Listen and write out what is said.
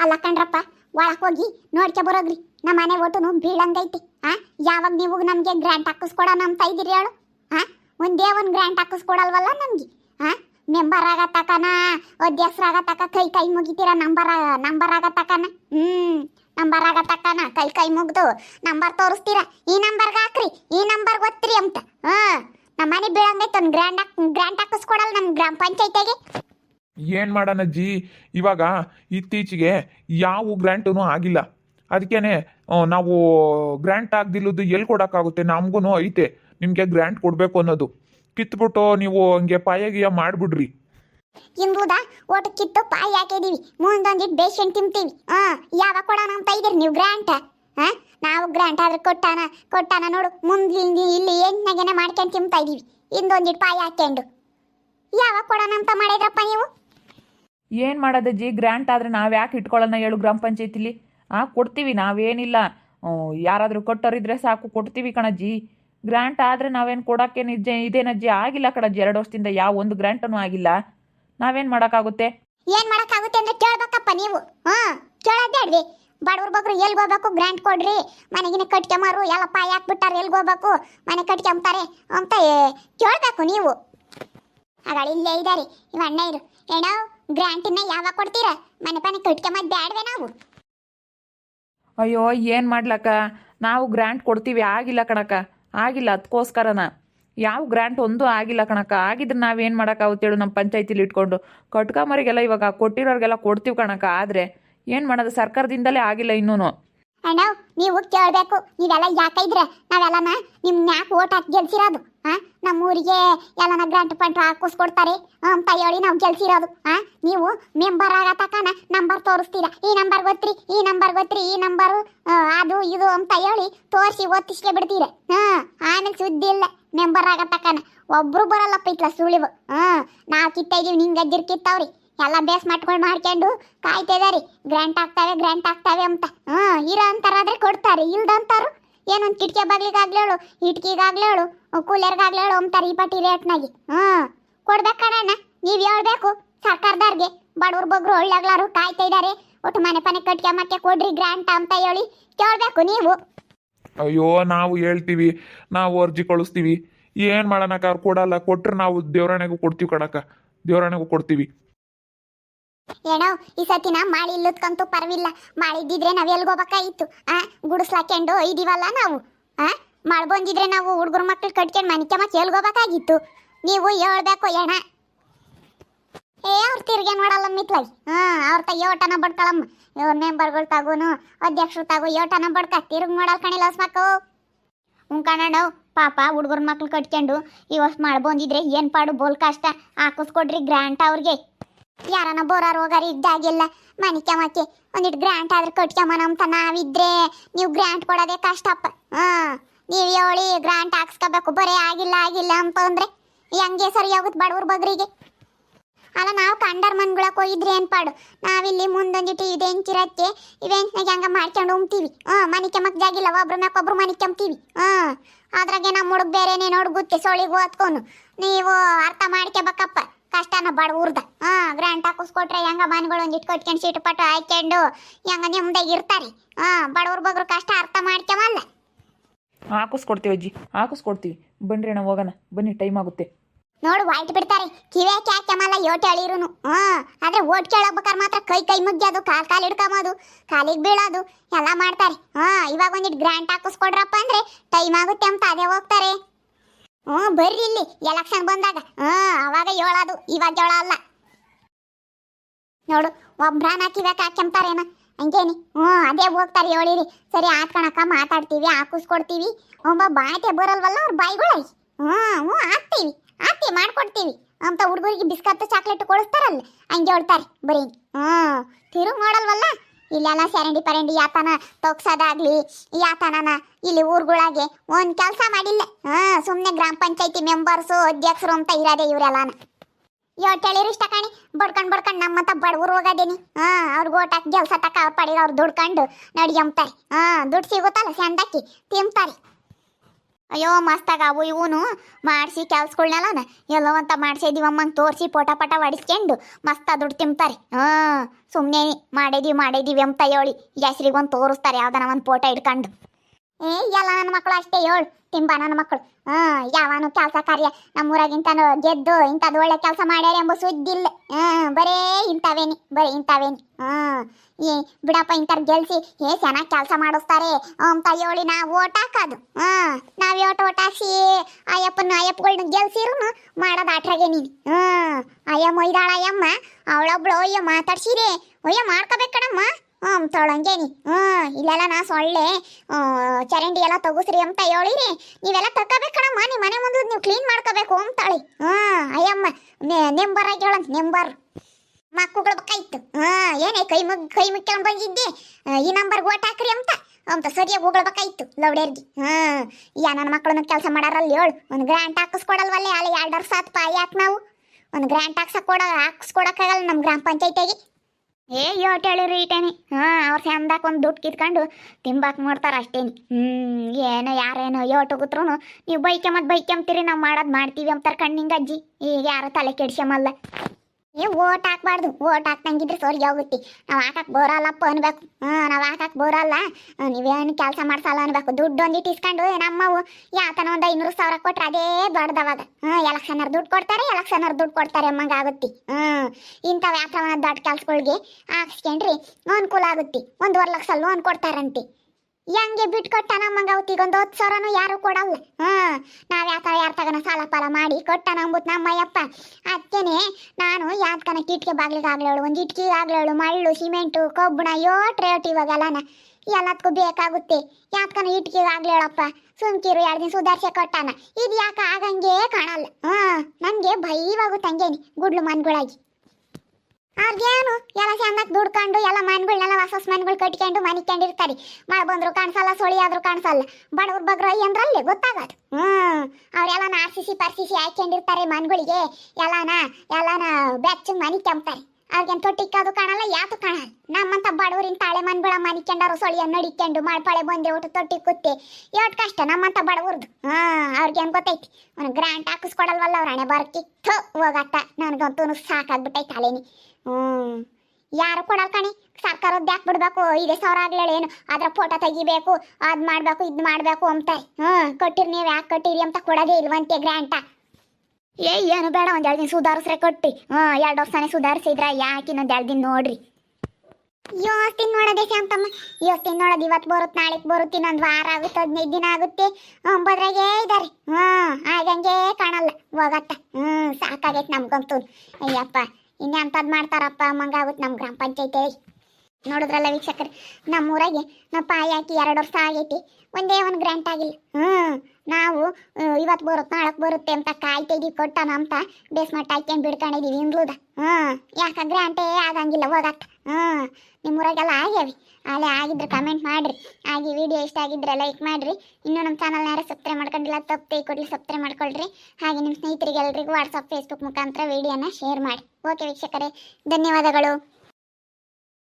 ಅಲ್ಲ ಕಣ್ರಪ್ಪ ಒಳಕ್ ಹೋಗಿ ನೋಡ್ಕೆ ಬರೋಗ್ರಿ. ನಮ್ಮ ಮನೆ ಒಟ್ಟುನು ಬೀಳಂಗೈತಿ. ಆ, ಯಾವಾಗ ನೀವು ನಮ್ಗೆ ಗ್ರಾಂಟ್ ಹಾಕಿಸ್ಕೊಡೋಣ ಅಂತ ಇದ್ದೀರಿ ಹೇಳು. ಆ, ಒಂದೇ ಒಂದು ಗ್ರಾಂಟ್ ಹಾಕಿಸ್ಕೊಡಲ್ವಲ್ಲ ನಮ್ಗೆ. ಆ ಮೆಂಬರ್ ಆಗತ್ತಕನ ಅಧ್ಯಕ್ಷರ ಆಗತ್ತಕ ಕೈ ಕೈ ಮುಗಿತೀರ ನಂಬರ್ ನಂಬರ್ ಆಗತ್ತಕನ ಹ್ಮ್ ನಂಬರ್ ಆಗತ್ತಕನ ಕೈ ಕೈ ಮುಗ್ದು ನಂಬರ್ ತೋರಿಸ್ತೀರ? ಈ ನಂಬರ್ಗೆ ಹಾಕ್ರಿ, ಈ ನಂಬರ್ ಒತ್ತಿರಿ ಅಂತ. ಹಾ ನಮ್ಮ ಮನೆ ಬೀಳಂಗೈತೆ ಒಂದು ಗ್ರ್ಯಾಂಡ್ ಗ್ರಾಂಟ್ ಹಾಕಿಸ್ಕೊಡಲ್ಲ ನಮ್ಮ ಗ್ರಾಮ ಪಂಚಾಯತಿಗೆ. ಏನು ಮಾಡೋಣ ಜಿ? ಇವಾಗ ಇತ್ತೀಚೆಗೆ ಯಾವ ಗ್ರ್ಯಾಂಟೂ ಆಗಿಲ್ಲ. ಅದಕ್ಕೇನೆ ನಾವು ಗ್ರ್ಯಾಂಟ್ ಆಗದಿಲ್ಲದು ಎಲ್ಲಿ ಕೊಡೋಕ್ಕಾಗುತ್ತೆ? ನಮಗೂ ಐತೆ. ನಿಮಗೆ ಗ್ರ್ಯಾಂಟ್ ಕೊಡಬೇಕು ಅನ್ನೋದು. ಕಿತ್ಬಿಟ್ಟು ನೀವು ಹಂಗೆ ಪಾಯಗಿಯ ಮಾಡಿಬಿಡ್ರಿ. ಇಂಬುದ ಓಟ್ ಕಿತ್ತು ಪಾಯಿ ಹಾಕಿದೀವಿ. ಮುಂದೊಂದಿಟ್ಟು ಬೇಷನ್ ತಿಂತೀವಿ. ಹಾ ಯಾವಾಗ ಕೊಡೋಣ ಅಂತ ಇದೀರಿ ನೀವು ಗ್ರ್ಯಾಂಟ್? ಹಾ ನಾವು ಗ್ರ್ಯಾಂಟ್ ಆದ್ರೆ ಕೊಟ್ಟಾನ ಕೊಟ್ಟಾನ ನೋಡು. ಮುಂದೆ ಇಲ್ಲಿ ಏನಾಗೇನೆ ಮಾಡ್ಕೊಂಡು ತಿಂತಾ ಇದೀವಿ. ಇಂದೊಂದಿಟ್ಟು ಪಾಯಿ ಹಾಕ್ಕೊಂಡು ಯಾವಾಗ ಕೊಡೋಣ ಅಂತ ಮಾಡಿದ್ರಪ್ಪ ನೀವು? ಏನು ಮಾಡೋದು ಜಿ ಗ್ರ್ಯಾಂಟ್ ಆದರೆ ನಾವು ಯಾಕೆ ಇಟ್ಕೊಳ್ಳೋಣ ಹೇಳು ಗ್ರಾಮ ಪಂಚಾಯತಿಲಿ? ಆ, ಕೊಡ್ತೀವಿ, ನಾವೇನಿಲ್ಲ. ಯಾರಾದರೂ ಕೊಟ್ಟೋರಿದ್ರೆ ಸಾಕು, ಕೊಡ್ತೀವಿ ಕಣಜ್ಜಿ. ಗ್ರ್ಯಾಂಟ್ ಆದರೆ ನಾವೇನು ಕೊಡೋಕ್ಕೆ ನಿಜ ಇದೇನಜ್ಜಿ? ಆಗಿಲ್ಲ ಕಣಜ್ಜಿ, ಎರಡು ವರ್ಷದಿಂದ ಯಾವ ಒಂದು ಗ್ರ್ಯಾಂಟೂ ಆಗಿಲ್ಲ. ನಾವೇನು ಮಾಡೋಕ್ಕಾಗುತ್ತೆ? ಏನು ಮಾಡೋಕ್ಕಾಗುತ್ತೆ ಅಂದ್ರೆ ಕೇಳ್ಬೇಕಪ್ಪ ನೀವು. ಹಾ ಕೇಳೋದೇಳ್ರಿ ಬಡವ್ರ ಬಗ್ರು ಎಲ್ಲಿ ಹೋಗ್ಬೇಕು? ಗ್ರ್ಯಾಂಟ್ ಕೊಡ್ರಿ. ಮನೆಗಿನ ಕಟ್ಕೊಂಬಾರು ಎಲ್ಲ ಯಾಕೆ ಬಿಟ್ಟಾರೆ ಎಲ್ಲಿ ಹೋಗ್ಬೇಕು? ಮನೆ ಕಟ್ಕೊಂಬ್ತಾರೆ ಅಂತ ಕೇಳ್ಬೇಕು ನೀವು. ಆಗಳ ಇಲ್ಲೇ ಇದಾರೆ. ಇವ ಅಣ್ಣ ಇರು. ಏನೋ ಗ್ರಾಂಟನ್ನ ಯಾವಾಗ ಕೊಡ್ತೀರ? ಮನೆ ಪನೆ ಕಟ್ಕೊಂಬದ್ ಬ್ಯಾಡ್ವೆ ನಾವು. ಅಯ್ಯೋ, ಏನು ಮಾಡ್ಲಕ್ಕ? ನಾವು ಗ್ರ್ಯಾಂಟ್ ಕೊಡ್ತೀವಿ, ಆಗಿಲ್ಲ ಕಣಕ್ಕ. ಆಗಿಲ್ಲ ಅದಕ್ಕೋಸ್ಕರನ ಯಾವ ಗ್ರ್ಯಾಂಟ್ ಒಂದು ಆಗಿಲ್ಲ ಕಣಕ್ಕ. ಆಗಿದ್ರೆ ನಾವೇನು ಮಾಡೋಕ್ಕಾಗುತ್ತೇಳು ನಮ್ಮ ಪಂಚಾಯತಿಲಿ ಇಟ್ಕೊಂಡು? ಕಟ್ಕೊಂಬರಿಗೆಲ್ಲ ಇವಾಗ ಕೊಟ್ಟಿರೋರಿಗೆಲ್ಲ ಕೊಡ್ತೀವಿ ಕಣಕ್ಕ. ಆದರೆ ಏನು ಮಾಡೋದು? ಸರ್ಕಾರದಿಂದಲೇ ಆಗಿಲ್ಲ ಇನ್ನೂ ಅಣ್ಣ, ನೀವು ಕೇಳಬೇಕು. ನೀವೆಲ್ಲ ಯಾಕೈದ್ರೆ ನಾವೆಲ್ಲನ ನಿಮ್ಮ ಯಾಕೆ ಓಟ್ ಹಾಕಿ ಗೆಲ್ಸಿರೋದು, ಆ? ನಮ್ಮ ಊರಿಗೆ ಎಲ್ಲನ ಗ್ರಾಂಟ್ ಪಂಟ್ ಹಾಕಿಸ್ಕೊಡ್ತಾರೆ. ಅಂತ ಹೇಳಿ ನಾವು ಗೆಲ್ಸಿರೋದು, ಆ? ನೀವು ಮೆಂಬರ್ ಆಗತಕನ ನಂಬರ್ ತೋರಿಸ್ತೀರಾ? ಈ ನಂಬರ್ ಗೊತ್ತ್ರಿ, ಈ ನಂಬರ್ ಗೊತ್ತ್ರಿ, ಈ ನಂಬರು ಅದು, ಇದು ಅಂತ ಹೇಳಿ ತೋರಿಸಿ ಒತ್ತಿಸ್ಕೆ ಬಿಡ್ತೀರ? ಹಾ, ಆಮೇಲೆ ಸುದ್ದಿ ಇಲ್ಲ, ಮೆಂಬರ್ ಆಗತಕನ ಒಬ್ರು ಬರಲ್ಲಪ್ಪ ಇತ್ಲ ಸುಳಿವು ಹಾ ನಾವು ಕಿತ್ತ ಇದೀವಿ ನಿಂಗೆ ಕಿತ್ತವ್ರಿ. ಎಲ್ಲ ಬೇಸ್ ಮಾಡ್ಕೊಂಡು ಮಾಡ್ಕೊಂಡು ಕಾಯ್ತಿದಾರಿ ಗ್ರಾಂಟ್ ಆಗ್ತಾವೆ ಗ್ರಾಂಟ್ ಆಗ್ತಾವೆ ಅಂತ. ಹಾ, ಇರೋ ಅಂತಾರಾದ್ರೆ ಕೊಡ್ತಾರೆ. ಇಲ್ದಂತಾರು ಏನೊಂದು ಕಿಟಕಿ ಬಾಗ್ಲಿಗಾಗ್ಲೇಳು ಇಟ್ಕಿಗಾಗ್ಲೇಳು ಕೂಲರ್ಗಾಗ್ಲೇಳು ಅಂತಾರೆ ಈ ಪಟ್ಟಿ ರೇಟ್ನಾಗಿ ಹಾ ಕೊಡ್ಬೇಕಣ್ಣ ನೀವು ಹೇಳ್ಬೇಕು ಸರ್ಕಾರದವ್ರಿಗೆ. ಬಡವ್ರ ಬಗ್ರು ಒಳ್ಳೆಗ್ಲಾರು ಕಾಯ್ತಾ ಇದಾರೆ. ಒಟ್ಟು ಮನೆ ಪನೆ ಕಟ್ಕೊಂಬಕ್ಕೆ ಕೊಡ್ರಿ ಗ್ರಾಂಟ್ ಅಂತ ಹೇಳಿ ಕೇಳ್ಬೇಕು ನೀವು. ಅಯ್ಯೋ, ನಾವು ಹೇಳ್ತೀವಿ, ನಾವು ಅರ್ಜಿ ಕಳಿಸ್ತೀವಿ. ಏನು ಮಾಡೋಣಕ್ಕ ಅವ್ರು ಕೊಡಲ್ಲ. ಕೊಟ್ರೆ ನಾವು ದೇವರಾಣೆಗೂ ಕೊಡ್ತೀವಿ ಕಡಕ್ಕ ದೇವರಾಣೆಗೂ ಕೊಡ್ತೀವಿ. ಏನೋ, ಈ ಸತಿನ ಮಾಳಿ ಇಲ್ಲದ್ಕಂತೂ ಪರವಿಲ್ಲ. ಮಾಡಿದ್ದಿದ್ರೆ ನಾವ್ ಎಲ್ಗೋಬೇಕಾಗಿತ್ತು ಆ, ಗುಡಿಸ್ಲಾಕೊಂಡು ಇದೀವಲ್ಲ ನಾವು? ಆ ಮಾಳ್ ಬಂದಿದ್ರೆ ನಾವು ಹುಡುಗರು ಮಕ್ಳು ಕಟ್ಕೊಂಡು ಮನಿಕೆ ಮತ್ತೆ ಎಲ್ಗೋಬೇಕಾಗಿತ್ತು ನೀವು ಹೇಳ್ಬೇಕು ಏಣ ಏ, ಅವ್ರು ತಿರ್ಗೆ ನೋಡಲ್ಲ ಮಿತ್ಲಾಗಿ ಹಾ, ಅವ್ರ ತ ಯೋಟನ ಬಡ್ಕೊಳಮ್ಮ. ಇವ್ರ ಮೆಂಬರ್ಗಳು ತಗೋನು, ಅಧ್ಯಕ್ಷರು ತಗೋ ಯೋಟನ ಬಡ್ಕ. ತಿರ್ಗ್ ನೋಡಲ್ ಕಣಿಲ್ಲ ಹೊಸ್ಮಕ್ಕು ಉಂಕಣವು ಪಾಪ ಹುಡುಗರ ಮಕ್ಳು ಕಟ್ಕೊಂಡು ಇವತ್ತು ಮಳೆ ಬಂದಿದ್ರೆ ಏನ್ ಪಾಡು ಬೋಲ್ ಕಷ್ಟ. ಹಾಕಿಸ್ಕೊಡ್ರಿ ಗ್ರಾಂಟ್ ಅವ್ರಿಗೆ. ಯಾರನ್ನ ಬೋರಾರ್ ಹೋಗಾರ ಇದ್ದಾಗಿಲ್ಲ ಮನಿಕ್ಯಮಕ್ಕೆ ಒಂದಿಟ್ಟು ಗ್ರಾಂಟ್ ಆದ್ರೆ ಕಟ್ಕ್ಯಮನ ಅಂತ ನಾವಿದ್ರೆ ನೀವು ಗ್ರಾಂಟ್ ಕೊಡೋದೇ ಕಷ್ಟಪ್ಪ. ಹಾ, ನೀವು ಹೇಳಿ ಗ್ರಾಂಟ್ ಹಾಕ್ಸ್ಕೋಬೇಕು. ಬರೇ ಆಗಿಲ್ಲ ಆಗಿಲ್ಲ ಅಂತ ಅಂದ್ರೆ ಹೆಂಗೆ ಸರಿ ಹೋಗುತ್ತೆ ಬಡವ್ರ ಬಗ್ರಿಗೆ. ಅಲ್ಲ, ನಾವು ಕಂಡರ್ ಮನ್ಗಳಕ್ಕೆ ಹೋಗಿದ್ರಿ ಏನ್ ಪಾಡು? ನಾವಿಲ್ಲಿ ಮುಂದೊಂದಿಟ್ಟು ಇವೆಂಟ್ ಇವೆಂಟ್ನಾಗ ಹಂಗ ಮಾಡ್ಕೊಂಡು ಉಮ್ತೀವಿ ಹಾ ಮನೆ ಕೆಮ್ಮಕ್ ಜಾಗಿಲ್ಲ ಒಬ್ರ ಮ್ಯಾಕ್ ಒಬ್ರು ಮನೆ ಕೆಮ್ತೀವಿ. ಹಾ, ಅದ್ರಾಗೆ ನಮ್ಮ ಹುಡುಗ ಬೇರೆನೇ ನೋಡ್ಗುತ್ತೆ ಸೊಳಿಗೆ ಓದ್ಕೊನು ನೀವು ಅರ್ಥ ಮಾಡ್ಕೋಬೇಕಪ್ಪ. ಕಷ್ಟನ ಬಡವ್ರದ ಹಾ ಗ್ರಾಂಟ್ ಹಾಕಿಸ್ಕೊಟ್ರೆ ಹೆಂಗ ಮನೆಗಳು ಒಂದಿಟ್ಟು ಕಟ್ಕೊಂಡು ಸೀಟು ಪಟ್ಟು ಹಾಕ್ಕೊಂಡು ಹೆಂಗ ನೆಮ್ಮದಿಯಾಗಿ ಇರ್ತಾರೆ. ಹಾ ಬಡವ್ರ ಬಗ್ರು ಕಷ್ಟ ಅರ್ಥ ಮಾಡ್ಕೊವಲ್ಲ ಹಾಕಿಸ್ಕೊಡ್ತೀವಿ ಅಜ್ಜಿ ಹಾಕಿಸ್ಕೊಡ್ತೀವಿ. ಬನ್ರಿ ಅಣ್ಣ ಹೋಗೋಣ. ಬನ್ನಿ ಟೈಮ್ ಆಗುತ್ತೆ. ನೋಡು ವಾಯ್ಟ್ ಬಿಡ್ತಾರೆ. ಕಿವೇ ಕ್ಯಾಕೆಮಲ್ಲ ಯೋಟ್ ಹೇಳಿರುನು ಹಾ ಆದ್ರೆ ಓಟ್ ಕೇಳಬೇಕಾದ್ರೆ ಮಾತ್ರ ಕೈ ಕೈ ಮುಗ್ಯೋದು ಕಾಲ್ ಕಾಲ್ ಹಿಡ್ಕೊಂಬೋದು ಕಾಲಿಗೆ ಬೀಳೋದು ಎಲ್ಲ ಮಾಡ್ತಾರೆ. ಹಾ ಇವಾಗ ಒಂದಿಟ್ಟು ಗ್ರಾಂಟ್ ಹಾಕಿಸ್ಕೊಡ್ರಪ್ಪ ಅಂದ್ರೆ ಟೈಮ್ ಆಗುತ್ತೆ ಅಂತ ಅದೇ ಹೋಗ್ತಾರೆ. ಹ್ಞೂ, ಬರ್ರಿ ಇಲ್ಲಿ. ಎಲೆಕ್ಷನ್ ಬಂದಾಗ. ಹ್ಞೂ, ಅವಾಗ ಏಳದು, ಇವಾಗ ಹೇಳಲ್ಲ ನೋಡು ಒಬ್ರಾನ ಕಿವ್ಯಾಕ ಹಾಕ್ಯಂತಾರೇನ ಹಂಗೇನಿ. ಹ್ಞೂ, ಅದೇ ಹೋಗ್ತಾರೆ, ಹೇಳಿರಿ. ಸರಿ ಆತ್ಕಣಕ್ಕ ಮಾತಾಡ್ತೀವಿ, ಹಾಕಿಸ್ಕೊಡ್ತೀವಿ. ಒಬ್ಬ ಬಾಯ್ತೆ ಬರಲ್ವಲ್ಲ ಅವ್ರ ಬಾಯಿಗಳು ಹ್ಞೂ ಹ್ಞೂ, ಹಾಕ್ತೀವಿ. ಹಾಕ್ತಿ ಮಾಡ್ಕೊಡ್ತೀವಿ. ಅಂತ ಹುಡುಗರಿಗೆ ಬಿಸ್ಕತ್ತು, ಚಾಕ್ಲೇಟ್ ಕೊಡಿಸ್ತಾರಲ್ಲ, ಹಂಗೆ ಹೇಳ್ತಾರೆ, ಬರೀ. ಹ್ಞೂ, ತಿರುಗಿ ನೋಡಲ್ವಲ್ಲ ಇಲ್ಲೆಲ್ಲ ಸರಂಡಿ ಪರಂಡಿ ಯಾತನ ತೊಗ್ಸೋದಾಗ್ಲಿ ಯಾತನನ ಇಲ್ಲಿ ಊರುಗಳಾಗೆ ಒಂದು ಕೆಲಸ ಮಾಡಿಲ್ಲ. ಹಾ ಸುಮ್ಮನೆ ಗ್ರಾಮ ಪಂಚಾಯತಿ ಮೆಂಬರ್ಸು ಅಧ್ಯಕ್ಷರು ಅಂತ ಇರೋದೆ ಇವರೆಲ್ಲನ. ಹೇಳಿರು ಇಷ್ಟ ಕಾಣಿ, ಬಡ್ಕೊಂಡ್ ಬಡ್ಕೊಂಡ್ ನಮ್ಮಂತ ಬಡವರು ಹೋಗದೇನಿ. ಹಾ, ಅವ್ರಿಗೆ ಓಟ್ ಹಾಕಿ ಕೆಲಸ ತಕ ಪಡಿಗೆ ಅವ್ರು ದುಡ್ಕೊಂಡು ನಡಿಯಂತಾರೆ ಹಾ, ದುಡ್ಡು ಸಿಗುತ್ತಲ್ಲ ಸಂದಕ್ಕಿ ತಿಂತಾರೆ ಅಯ್ಯೋ, ಮಸ್ತಾಗ ಅವು ಇವನು ಮಾಡಿಸಿ ಕೆಲ್ಸಗಳ್ನೆಲ್ಲ ಎಲ್ಲವಂತ ಮಾಡ್ಸಿದೀವಮ್ಮಂಗೆ ತೋರಿಸಿ ಪೋಟ ಪಟ ಹೊಡಿಸ್ಕೊಂಡು ಮಸ್ತ ದುಡ್ಡು ತಿಂತಾರೆ ಹಾಂ ಸುಮ್ಮನೆ ಮಾಡಿದೀವಿ ಮಾಡಿದೀವಿ ಅಂತ ಹೇಳಿ ಹೆಸ್ರಿಗೊಂದು ತೋರಿಸ್ತಾರೆ, ಯಾವ್ದಾನ ಒಂದು ಫೋಟೋ ಹಿಡ್ಕೊಂಡು ಏ, ಎಲ್ಲ ನನ್ನ ಮಕ್ಕಳು ಅಷ್ಟೇ ಹೇಳು. ತಿಂಬ ನನ್ನ ಮಕ್ಕಳು. ಹಾಂ, ಯಾವನು ಕೆಲಸ ಕಾರ್ಯ? ನಮ್ಮೂರಾಗಿಂತ ಗೆದ್ದು ಇಂಥದ್ದು ಒಳ್ಳೆ ಕೆಲಸ ಮಾಡ್ಯಾರ ಎಂಬ ಸುದ್ದಿ ಇಲ್ಲ. ಹಾಂ, ಬರೇ ಇಂಥವೇನಿ, ಬರೀ ಇಂಥವೇನಿ. ಹಾಂ, ಏ, ಬಿಡಪ್ಪ ಇಂಥವ್ರು ಗೆಲ್ಸಿ. ಏ, ಚೆನ್ನಾಗಿ ಕೆಲಸ ಮಾಡಿಸ್ತಾರೆ. ಅಂತ ಹೇಳಿ ನಾವು ಓಟ್ ಹಾಕೋದು. ಹಾಂ, ನಾವು ಓಟ್ ಓಟ್ ಹಾಕ್ಸಿ ಅಯ್ಯಪ್ಪನ ಅಯ್ಯಪ್ಪಗಳನ್ನ ಗೆಲ್ಸಿರು ಮಾಡೋದು ಆಟ್ರಾಗೆ ನೀನು. ಹಾಂ, ಅಯ್ಯಮ್ಮ, ಇದಾಳ ಅಯ್ಯಮ್ಮ. ಅವಳೊಬ್ಳು, ಅಯ್ಯ, ಮಾತಾಡ್ಸಿರಿ. ಅಯ್ಯ, ಮಾಡ್ಕೋಬೇಕು ಕಣಮ್ಮ. ಹ್ಞೂ ತೊಳಂಗೇನಿ ಹ್ಞೂ ಇಲ್ಲೆಲ್ಲ ನಾ ಸೊಳ್ಳೆ ಚರಂಡಿ ಎಲ್ಲ ತಗುಸ್ರಿ ಅಂತ ಹೇಳಿರಿ. ನೀವೆಲ್ಲ ತಗೋಬೇಕು ಕಣಮ್ಮ ನಿಮ್ಮ ಮನೆ ಮುಂದೆ ನೀವು ಕ್ಲೀನ್ ಮಾಡ್ಕೋಬೇಕು ತಾಳಿ. ಹ್ಞೂ ಅಯ್ಯಮ್ಮ ನೆಂಬರ್ ಆಗಿ ಹೇಳಂತ ನೆಂಬರ್. ಮಕ್ಕಳು ಬೇಕಾಯ್ತು ಹಾಂ ಏನೇ ಕೈ ಮುಗ್, ಕೈ ಮುಕ್ಕೊಂಡು ಬಂದಿದ್ದೆ. ಈ ನಂಬರ್ಗೆ ಓಟ್ ಹಾಕ್ರಿ ಅಂತ. ಅಂತ ಸರಿಯಾಗಿ ಹೋಗ್ಬೇಕಾಯ್ತು ಲೌಡೇರ್ಗೆ. ಹಾಂ ಯಾ ನನ್ನ ಮಕ್ಕಳನ್ನ ಕೆಲಸ ಮಾಡಾರಲ್ಲಿ ಹೇಳು. ಒಂದು ಗ್ರ್ಯಾಂಟ್ ಹಾಕಿಸ್ಕೊಡಲ್ವಲ್ಲೇ ಅಲ್ಲಿ ಎರಡು ವರ್ಷ ಪಾಯಿ ಹಾಕಿ ನಾವು. ಒಂದು ಗ್ರ್ಯಾಂಟ್ ಹಾಕ್ಸಕ್ ಕೊಡ ಹಾಕ್ಸ್ಕೊಡಕ್ಕಾಗಲ್ಲ ನಮ್ಮ ಗ್ರಾಮ ಪಂಚಾಯತಿಗೆ ಏ ಯೋಟ್ ಹೇಳಿರಿ ಈಟೇನಿ. ಹಾ, ಅವ್ರ ಚಂದಾಕ್ ಒಂದು ದುಡ್ಡು ಕಿತ್ಕೊಂಡು ತಿಂಬಾಕ್ ಮಾಡ್ತಾರ ಅಷ್ಟೇನಿ. ಹ್ಮ್, ಏನೋ ಯಾರೇನೋ ಯೋಟ್ ಹೋಗುತ್ರು ನೀವು ಬೈಕೆ ಮತ್ತು ಬೈಕೆಂಬ್ತೀರಿ ನಾವು ಮಾಡೋದು ಮಾಡ್ತೀವಿ ಅಂತಾರೆ ಕಣ್ಣಿಂಗ ಅಜ್ಜಿ. ಈಗ ಯಾರು ತಲೆ ಕೆಡ್ಸ್ಯಮಲ್ಲ. ಏ ಓಟ್ ಹಾಕ್ಬಾರ್ದು. ಓಟ್ ಹಾಕ್ದಂಗಿದ್ರೆ ಸರಿ ಹೋಗುತ್ತೆ. ನಾವು ಹಾಕಕ್ ಬರಲ್ಲಪ್ಪ ಅನ್ಬೇಕು. ಹಾ, ನಾವು ಹಾಕಕ್ ಬರಲ್ಲ. ನೀವೇನು ಕೆಲಸ ಮಾಡ್ಸಲ್ಲ ಅನ್ಬೇಕು. ದುಡ್ಡು ಒಂದಿಟ್ಟು ಇಸ್ಕೊಂಡು ನಮ್ಮವು. ಯಾತನ ಒಂದು ಐನೂರು ಸಾವಿರ ಕೊಟ್ರೆ ಅದೇ ದೊಡ್ಡದವಾಗ ಹಾ, ಎಲೆಕ್ಷನರ್ ದುಡ್ಡು ಕೊಡ್ತಾರೆ, ಎಲೆಕ್ಷನರ್ ದುಡ್ಡು ಕೊಡ್ತಾರೆ ಅಮ್ಮಂಗೆ ಆಗುತ್ತೆ. ಹ್ಮ್ ಇಂಥ ವ್ಯಾಪಾರ ದೊಡ್ಡ ಕೆಲ್ಸಗಳಿಗೆ ಹಾಕ್ಸ್ಕೊಂಡ್ರಿ ಅನುಕೂಲ ಆಗುತ್ತೆ. ಒಂದೂವರೆ ಲಕ್ಷ ಲೋನ್ ಕೊಡ್ತಾರಂತೆ. ಹೆಂಗೆ ಬಿಟ್ಕೊಟ್ಟ ನಮ್ಮಂಗ ಅವತ್ತು ಈಗ ಒಂದು ಹತ್ತು ಸಾವಿರನು ಯಾರು ಕೊಡಲ್ಲ. ಹ್ಮ್, ನಾವು ಥರ ಯಾರ ತಗನ ಸಾಲ ಪಾಲ ಮಾಡಿ ಕೊಟ್ಟ ನಂಬುತ್ ನಮ್ಮಯ್ಯಪ್ಪ. ಅದಕ್ಕೇನೆ ನಾನು ಯಾತ್ಕನ ಕಿಟ್ಕೆ ಬಾಗ್ಲಿಗೆ ಆಗ್ಲೇಳು ಒಂದು ಇಟ್ಕಿಗೆ ಆಗ್ಲೇಳು ಮಳ್ಳು ಸಿಮೆಂಟು ಕಬ್ಬಣ, ಯೋಟ್, ರೇಟ್ ಇವಾಗಲ್ಲನ. ಎಲ್ಲದಕ್ಕೂ ಬೇಕಾಗುತ್ತೆ. ಯಾತ್ಕನ ಇಟ್ಕಿಗೆ ಆಗ್ಲೇಳಪ್ಪ ಸುಮ್ಕಿರು ಎರಡು ದಿನ ಸುಧಾರಿಸಿ ಕೊಟ್ಟಾನ. ಇದು ಯಾಕೆ ಆಗಂಗೆ ಕಾಣಲ್ಲ. ಹಾಂ ನನಗೆ ಭಯವಾಗುತ್ತೆ ಹಂಗೇನಿ, ಗುಡ್ಲು ಮನ್ಗಳಾಗಿ. ಅವ್ರಿಗೇನು ಎಲ್ಲ ಚಂದಕ್ಕೆ ದುಡ್ಕೊಂಡು, ಎಲ್ಲ ಮನ್ಗಳನ್ನೆಲ್ಲ ಹೊಸ ಮನ್ಗಳು ಕಟ್ಕೊಂಡು ಮನಿಕೊಂಡಿರ್ತಾರೆ ಮಳೆ ಬಂದ್ರು ಕಾಣಿಸಲ್ಲ ಸೊಳಿ ಆದ್ರೂ ಕಾಣಿಸಲ್ಲ. ಬಡವ್ರ ಬಗ್ರ ಅಲ್ಲಿ ಗೊತ್ತಾಗದು. ಹ್ಞೂ ಅವರೆಲ್ಲ ನಾರ್ಸಿಸಿ, ಪರ್ಸಿಸಿ ಹಾಕೊಂಡಿರ್ತಾರೆ ಮನ್ಗಳಿಗೆ ಎಲ್ಲಾನ ಎಲ್ಲಾನ ಬೆಚ್ಚಗೆ ಮನಿ ಕೆಂಪ್ತಾರೆ ಅವ್ರಿಗೇನು ತೊಟ್ಟಿಕ್ಕದು ಕಾಣಲ್ಲ ಯಾತು ಕಾಣಲ್ಲ. ನಮ್ಮಂತ ಬಡವರಿನ ತಾಳೆ ಮನ್ಗಳ ಮನಿಕೊಂಡಾರು ಸೊಳಿಯನ್ನು ನಡಿಕೊಂಡು ಮಾಡ್ಪಾಳೆ ಬಂದೆ ಊಟ ತೊಟ್ಟಿ ಕುತ್ತಿ ಎಷ್ಟು ಕಷ್ಟ, ನಮ್ಮಂತ ಬಡವ್ರದ್ದು ಹಾ, ಅವ್ರಿಗೇನು ಗೊತ್ತೈತಿ? ಅವ್ನು ಗ್ರಾಂಟ್ ಹಾಕಿಸ್ಕೊಡಲ್ವಲ್ಲ ಅವ್ರ ಹಣೆ ಬರ್ಕಿ ಥೋ ಹೋಗತ್ತ ನನಗಂತೂ ಸಾಕಾಗ್ಬಿಟ್ಟೈತೆ ತಾಳೆನಿ ಹ್ಮ್. ಯಾರು ಕೊಡಲ್ ಕಣಿ. ಸರ್ಕಾರದ್ದು ಯಾಕೆ ಬಿಡ್ಬೇಕು ಇದೇ ಸಾವಿರ ಆಗ್ಲೇಳು ಏನು? ಅದ್ರ ಫೋಟೋ ತೆಗಿಬೇಕು, ಅದ್ ಮಾಡ್ಬೇಕು, ಇದ್ ಮಾಡ್ಬೇಕು ಅಂತ. ಹ್ಮ್, ಕೊಟ್ಟಿರಿ ನೀವು ಯಾಕೆ ಕೊಟ್ಟಿರಿ ಅಂತ ಕೊಡೋದೇ ಇಲ್ವಂತೆ ಗ್ರಾಂಟ ಏ, ಏನು ಬೇಡ, ಒಂದು ಎರಡು ದಿನ ಸುಧಾರಿಸ್ರೆ ಕೊಟ್ಟಿ. ಹ್ಮ್, ಎರಡು ವರ್ಷನೇ ಸುಧಾರಿಸಿದ್ರ ಯಾಕೆ ಇನ್ನೊಂದು ಎರಡು ದಿನ ನೋಡ್ರಿ. ಇವತ್ತಿನ ನೋಡೋದೇ ಶಾಂತಮ್ಮ ಇವತ್ತಿನ ನೋಡೋದು ಇವತ್ತು ಬರುತ್ತೆ ನಾಳೆಗೆ ಬರುತ್ತೆ ಇನ್ನೊಂದು ವಾರ ಆಗುತ್ತೆ ಹದಿನೈದು ದಿನ ಆಗುತ್ತೆ. ಒಂಬದ್ರಾಗೆ ಇದಾರೆ. ಹ್ಮ್ ಆಗಂಗೆ ಕಾಣಲ್ಲ ಹೋಗತ್ತ. ಹ್ಮ್, ಸಾಕಾಗೈತೆ ನಮ್ಗಂತೂ. ಅಯ್ಯಪ್ಪ ಇನ್ನೆಂಥದ್ದು ಮಾಡ್ತಾರಪ್ಪ ಮಂಗಾಗುತ್ತೆ ನಮ್ಮ ಗ್ರಾಮ ಪಂಚಾಯತಿ ನೋಡಿದ್ರಲ್ಲ ವೀಕ್ಷಕರು, ನಮ್ಮೂರಾಗೆ ನಾವು ಪಾಯಿ ಹಾಕಿ ಎರಡು ವರ್ಷ ಆಗೈತಿ, ಒಂದೇ ಒಂದು ಗ್ರ್ಯಾಂಟ್ ಆಗಿಲ್ಲ. ಹ್ಞೂ ನಾವು ಇವತ್ತು ಬರುತ್ತೆ ನಾಳಕ್ಕೆ ಬರುತ್ತೆ ಅಂತ ಕಾಯ್ತಾ ಇದೀವಿ ಕೊಟ್ಟಾನ ಅಂತ ಬೇಸ್ಮಟ್ಟ ಹಾಕ್ಯಂಡು ಬಿಡ್ಕೊಂಡಿದೀವಿ ಇಂಗ್ಲೂದ. ಹ್ಞೂ ಯಾಕೆ ಗ್ರ್ಯಾಂಟೇ ಆಗಂಗಿಲ್ಲ ಹೋಗತ್ತ ಹ್ಞೂ ನಿಮ್ಮೂರಾಗೆಲ್ಲ ಆಗ್ಯಾವಿ. ಅಲ್ಲೇ ಆಗಿದ್ರೆ ಕಮೆಂಟ್ ಮಾಡಿರಿ. ಆಗಿ ವಿಡಿಯೋ ಇಷ್ಟ ಆಗಿದ್ರೆ ಲೈಕ್ ಮಾಡಿರಿ. ಇನ್ನೂ ನಮ್ಮ ಚಾನಲ್ನ ಯಾರು ಸಬ್ಸ್ಕ್ರೈಬ್ ಮಾಡ್ಕೊಂಡಿಲ್ಲ, ತಪ್ಪು ಕೊಡ್ಲಿ ಸಬ್ಸ್ಕ್ರೈಬ್ ಮಾಡ್ಕೊಳ್ರಿ. ಹಾಗೆ ನಿಮ್ಮ ಸ್ನೇಹಿತರಿಗೆ ಎಲ್ರಿಗೂ ವಾಟ್ಸಪ್ ಫೇಸ್ಬುಕ್ ಮುಖಾಂತರ ವಿಡಿಯೋನ ಶೇರ್ ಮಾಡಿ. ಓಕೆ ವೀಕ್ಷಕರೇ, ಧನ್ಯವಾದಗಳು.